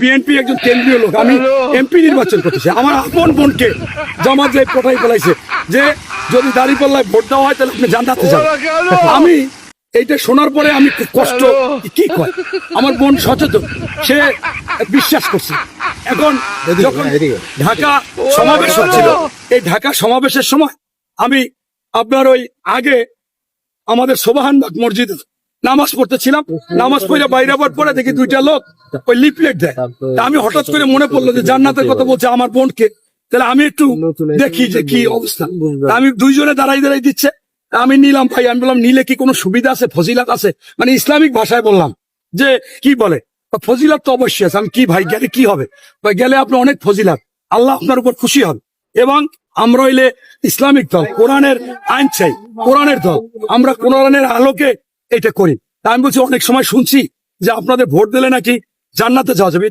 BNP একজন কেন্দ্রীয় লোক। আমি এমপি নির্বাচন করতেছি। আমার আপন বোনকে জামাত যে পটাই ফেলাইছে যে যদি দাঁড়িপাল্লায় ভোট দেওয়া হয় তাহলে আপনি জানতে যাবেন। আমি এইটা শোনার পরে আমি খুব কষ্ট। কি কয়? আমার বোন সচেতন। সে বিশ্বাস করছে। এখন যখন ঢাকা সমাবেশ হচ্ছিল এই ঢাকা সমাবেশের সময় আমি আপনার ওই আগে আমাদের সোবাহানবাগ মসজিদে নামাজ পড়তেছিলাম নামাজ পড়ে বাইরে আবার পরে দেখি দুইটা লোক ওই লিফলেট দেয়। আমি হঠাৎ করে মনে পড়ল যে জান্নাতের কথা বলছে আমার বোনকে। তাহলে আমি একটু দেখি যে কি অবস্থা। আমি দুইজনে দাঁড়াই দাঁড়াই দিচ্ছে। আমি নিলাম ভাই আমি বললাম নিলে কি কোনো সুবিধা আছে? ফজিলাত আছে? মানে ইসলামিক ভাষায় বললাম যে কি বলে? ফজিলাত তো অবশ্যই আছে। আমি কি ভাই গেলে কি হবে? ভাই গেলে আপনি অনেক ফজিলাত। আল্লাহ আপনার উপর খুশি হবে এবং আমরা হইলে ইসলামিক দল কোরআনের আইন চাই কোরআনের দল। আমরা কোরআনের আলোকে এটা করি। আমি বলছি অনেক সময় শুনছি যে আপনাদের ভোট দিলে নাকি জান্নাতে যাওয়া যাবে।